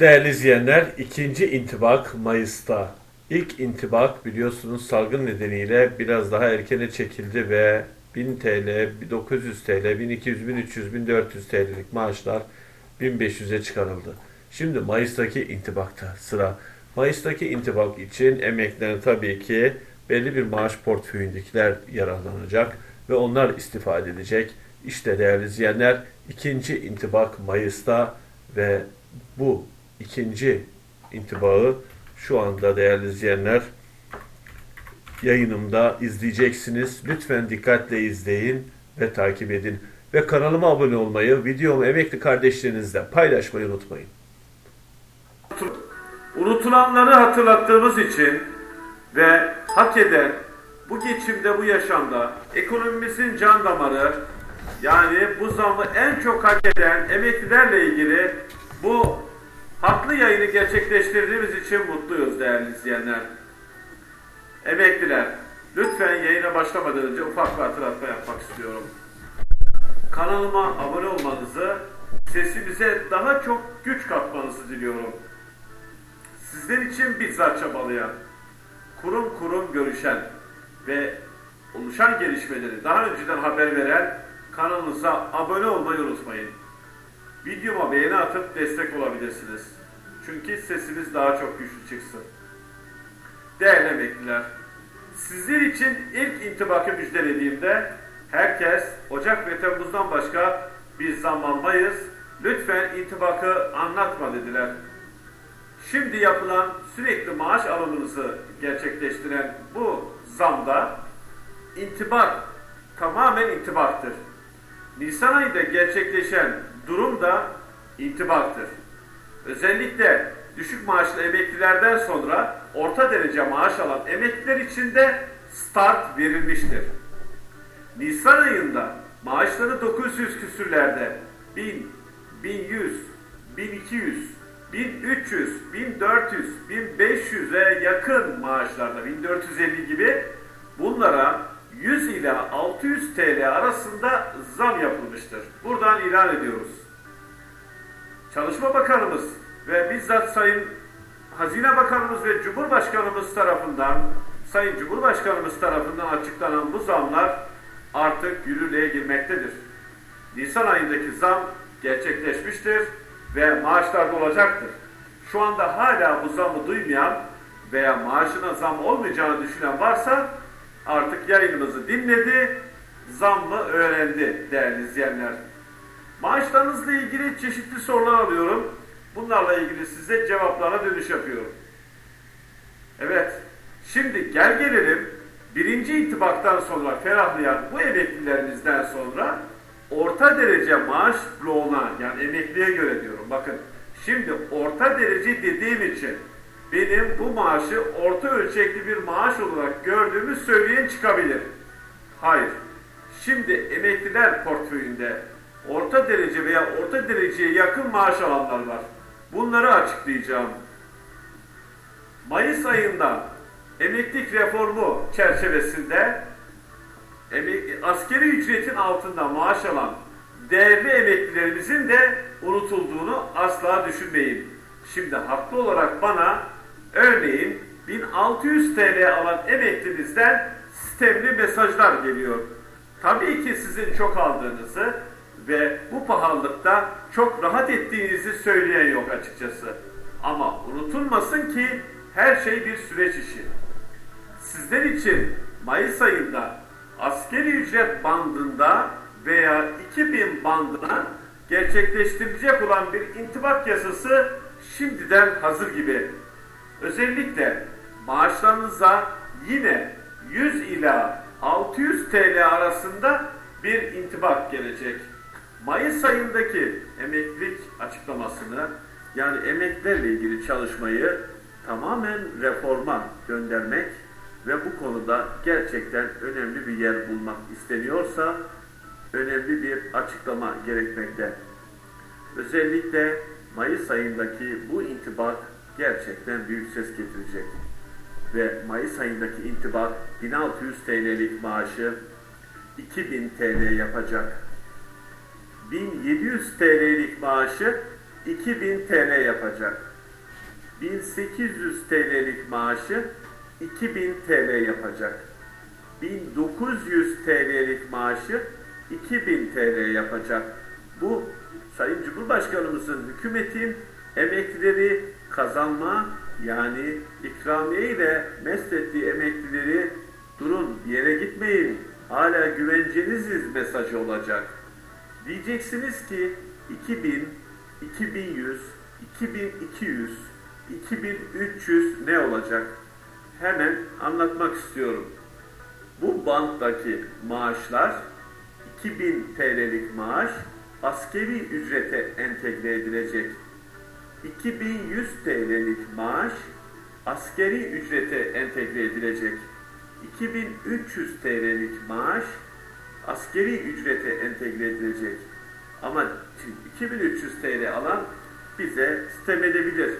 Değerli izleyenler, ikinci intibak Mayıs'ta. İlk intibak biliyorsunuz salgın nedeniyle biraz daha erkene çekildi ve 1000 TL, 900 TL, 1200, 1300, 1400 TL'lik maaşlar 1500'e çıkarıldı. Şimdi Mayıs'taki intibakta sıra. Mayıs'taki intibak için emeklilerin tabii ki belli bir maaş portföyündekiler yararlanacak ve onlar istifade edecek. İşte değerli izleyenler ikinci intibak Mayıs'ta ve bu ikinci intibağı şu anda değerli izleyenler yayınımda izleyeceksiniz. Lütfen dikkatle izleyin ve takip edin. Ve kanalıma abone olmayı, videomu emekli kardeşlerinizle paylaşmayı unutmayın. Unutulanları hatırlattığımız için ve hak eden bu geçimde, bu yaşamda ekonomimizin can damarı yani bu zammı en çok hak eden emeklilerle ilgili bu haklı yayını gerçekleştirdiğimiz için mutluyuz değerli izleyenler. Emekliler, lütfen yayına başlamadan önce ufak bir hatırlatma yapmak istiyorum. Kanalıma abone olmanızı, sesimize daha çok güç katmanızı diliyorum. Sizler için bizzat çabalayan, kurum kurum görüşen ve oluşan gelişmeleri daha önceden haber veren kanalımıza abone olmayı unutmayın. Videoma beğeni atıp destek olabilirsiniz. Çünkü sesimiz daha çok güçlü çıksın. Değerli emekliler, sizler için ilk intibakı müjdelediğimde herkes Ocak ve Temmuz'dan başka biz zam almayız, lütfen intibakı anlatma dediler. Şimdi yapılan sürekli maaş alımınızı gerçekleştiren bu zamda intibak tamamen intibaktır. Nisan ayında gerçekleşen durum da intibaktır. Özellikle düşük maaşlı emeklilerden sonra orta derece maaş alan emekliler için de start verilmiştir. Nisan ayında maaşları 900 küsürlerde 1000, 1100, 1200, 1300, 1400, 1500'e yakın maaşlarda 1450 gibi bunlara 100 ile 600 TL arasında zam yapılmıştır. Buradan ilan ediyoruz. Çalışma Bakanımız ve bizzat Sayın Hazine Bakanımız ve Cumhurbaşkanımız tarafından Sayın Cumhurbaşkanımız tarafından açıklanan bu zamlar artık yürürlüğe girmektedir. Nisan ayındaki zam gerçekleşmiştir ve maaşlarda olacaktır. Şu anda hala bu zamı duymayan veya maaşına zam olmayacağını düşünen varsa artık yayınımızı dinledi, zammı öğrendi değerli izleyenler. Maaşlarınızla ilgili çeşitli sorular alıyorum. Bunlarla ilgili size cevaplara dönüş yapıyorum. Evet, şimdi gel gelelim birinci intibaktan sonra ferahlayan bu emeklilerimizden sonra orta derece maaş bloğuna yani emekliye göre diyorum. Bakın şimdi orta derece dediğim için benim bu maaşı orta ölçekli bir maaş olarak gördüğümü söyleyen çıkabilir. Hayır. Şimdi emekliler portföyünde orta derece veya orta dereceye yakın maaş alanlar var. Bunları açıklayacağım. Mayıs ayında emeklilik reformu çerçevesinde askeri ücretin altında maaş alan değerli emeklilerimizin de unutulduğunu asla düşünmeyin. Şimdi haklı olarak bana örneğin 1600 TL alan emeklimizden sistemli mesajlar geliyor. Tabii ki sizin çok aldığınızı ve bu pahalılıkta çok rahat ettiğinizi söyleyen yok açıkçası. Ama unutulmasın ki her şey bir süreç işi. Sizler için Mayıs ayında askeri ücret bandında veya 2000 bandına gerçekleştirilecek olan bir intibak yasası şimdiden hazır gibi. Özellikle maaşlarınıza yine 100 ila 600 TL arasında bir intibak gelecek. Mayıs ayındaki emeklilik açıklamasını yani emeklilerle ilgili çalışmayı tamamen reforma göndermek ve bu konuda gerçekten önemli bir yer bulmak isteniyorsa önemli bir açıklama gerekmekte. Özellikle Mayıs ayındaki bu intibak gerçekten büyük ses getirecek. Ve Mayıs ayındaki intibak 1600 TL'lik maaşı 2000 TL yapacak. 1700 TL'lik maaşı 2000 TL yapacak. 1800 TL'lik maaşı 2000 TL yapacak. 1900 TL'lik maaşı 2000 TL yapacak. Bu Sayın Cumhurbaşkanımızın hükümetin emeklileri kazanma yani ikramiye ile meslettiği emeklileri durun bir yere gitmeyin hala güvenceniziz mesajı olacak. Diyeceksiniz ki 2000, 2100, 2200, 2300 ne olacak? Hemen anlatmak istiyorum. Bu banttaki maaşlar 2000 TL'lik maaş askeri ücrete entegre edilecek. 2100 TL'lik maaş askeri ücrete entegre edilecek. 2300 TL'lik maaş askeri ücrete entegre edilecek. Ama şimdi 2300 TL alan bize sitem edebilir.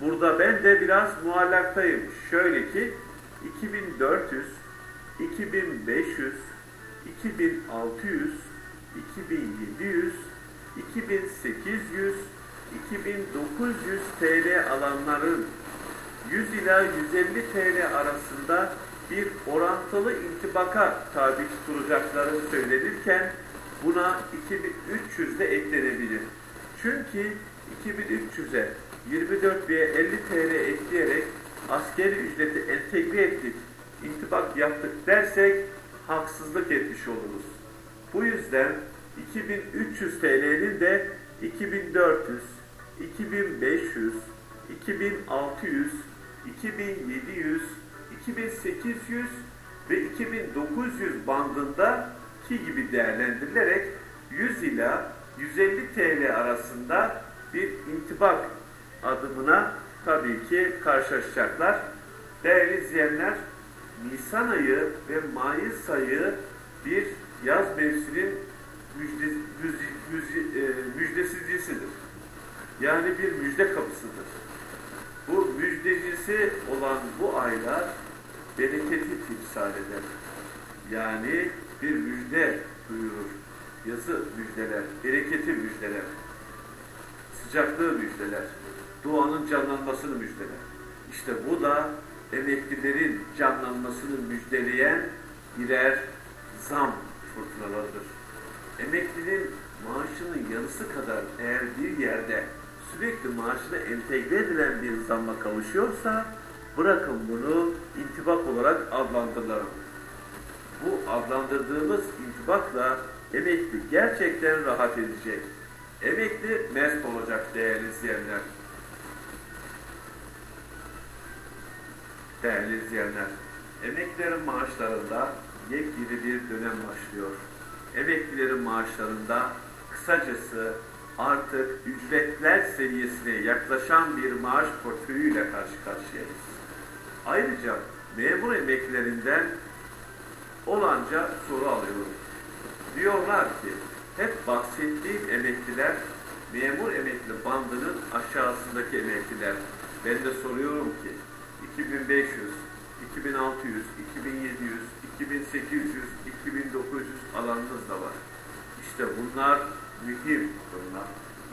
Burada ben de biraz muallaktayım. Şöyle ki 2400, 2500, 2600, 2700, 2800, 2900 TL alanların 100 ila 150 TL arasında bir orantılı intibaka tabi tutulacakları söylenirken buna 2300 de eklenebilir. Çünkü 2300'e 24 veya 50 TL ekleyerek askeri ücreti entegre ettik, intibak yaptık dersek haksızlık etmiş oluruz. Bu yüzden 2300 TL'nin de 2400, 2500, 2600, 2700, 2800 ve 2900 bandında ki gibi değerlendirilerek 100 ila 150 TL arasında bir intibak adımına tabii ki karşılaşacaklar. Değerli izleyenler, Nisan ayı ve Mayıs ayı bir yaz mevsiminin müjde, Yani bir müjde kapısıdır. Bu müjdecisi olan bu aylar bereketi timsal eder. Yani bir müjde duyurur. Yazı müjdeler, bereketi müjdeler, sıcaklığı müjdeler, doğanın canlanmasını müjdeler. İşte bu da emeklilerin canlanmasını müjdeleyen birer zam fırtınalarıdır. Emeklinin maaşının yarısı kadar eğer bir yerde sürekli maaşına entegre edilen bir zamma kavuşuyorsa bırakın bunu intibak olarak adlandıralım. Bu adlandırdığımız intibakla emekli gerçekten rahat edecek. Emekli mest olacak değerli izleyenler. Değerli izleyenler, emeklilerin maaşlarında yepyeni bir dönem başlıyor. Emeklilerin maaşlarında kısacası artık ücretler seviyesine yaklaşan bir maaş portföyüyle karşı karşıyayız. Ayrıca memur emeklilerinden olanca soru alıyorum. Diyorlar ki hep bahsettiğim emekliler memur emekli bandının aşağısındaki emekliler. Ben de soruyorum ki 2500, 2600, 2700, 2800, 2900 alanınız da var. İşte bunlar mühim adımlar.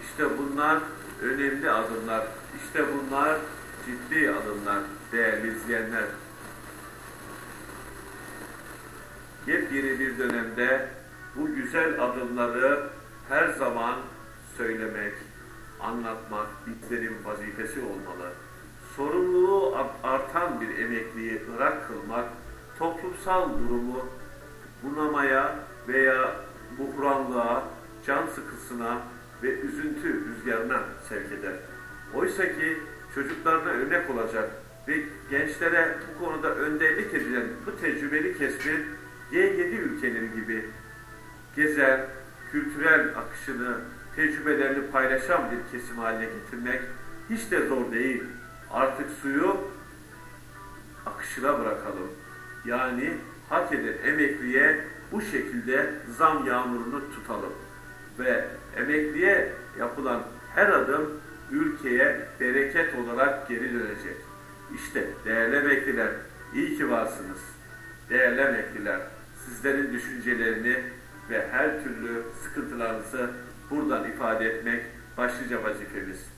İşte bunlar önemli adımlar. İşte bunlar ciddi adımlar değerli izleyenler. Yepyeni bir dönemde bu güzel adımları her zaman söylemek, anlatmak bizlerin vazifesi olmalı. Sorumluluğu artan bir emekliyi ırak kılmak, toplumsal durumu bunamaya veya buhranlığa, can sıkısına ve üzüntü rüzgarına sevk eder. Oysa ki çocuklarına örnek olacak ve gençlere bu konuda önderlik edilen bu tecrübeli kesmin G7 ülkeleri gibi gezer, kültürel akışını, tecrübelerini paylaşan bir kesim haline getirmek hiç de zor değil. Artık suyu akışına bırakalım. Yani hak eden emekliye bu şekilde zam yağmurunu tutalım. Ve emekliye yapılan her adım ülkeye bereket olarak geri dönecek. İşte değerli emekliler, iyi ki varsınız. Değerli emekliler, sizlerin düşüncelerini ve her türlü sıkıntılarınızı buradan ifade etmek başlıca vazifemiz.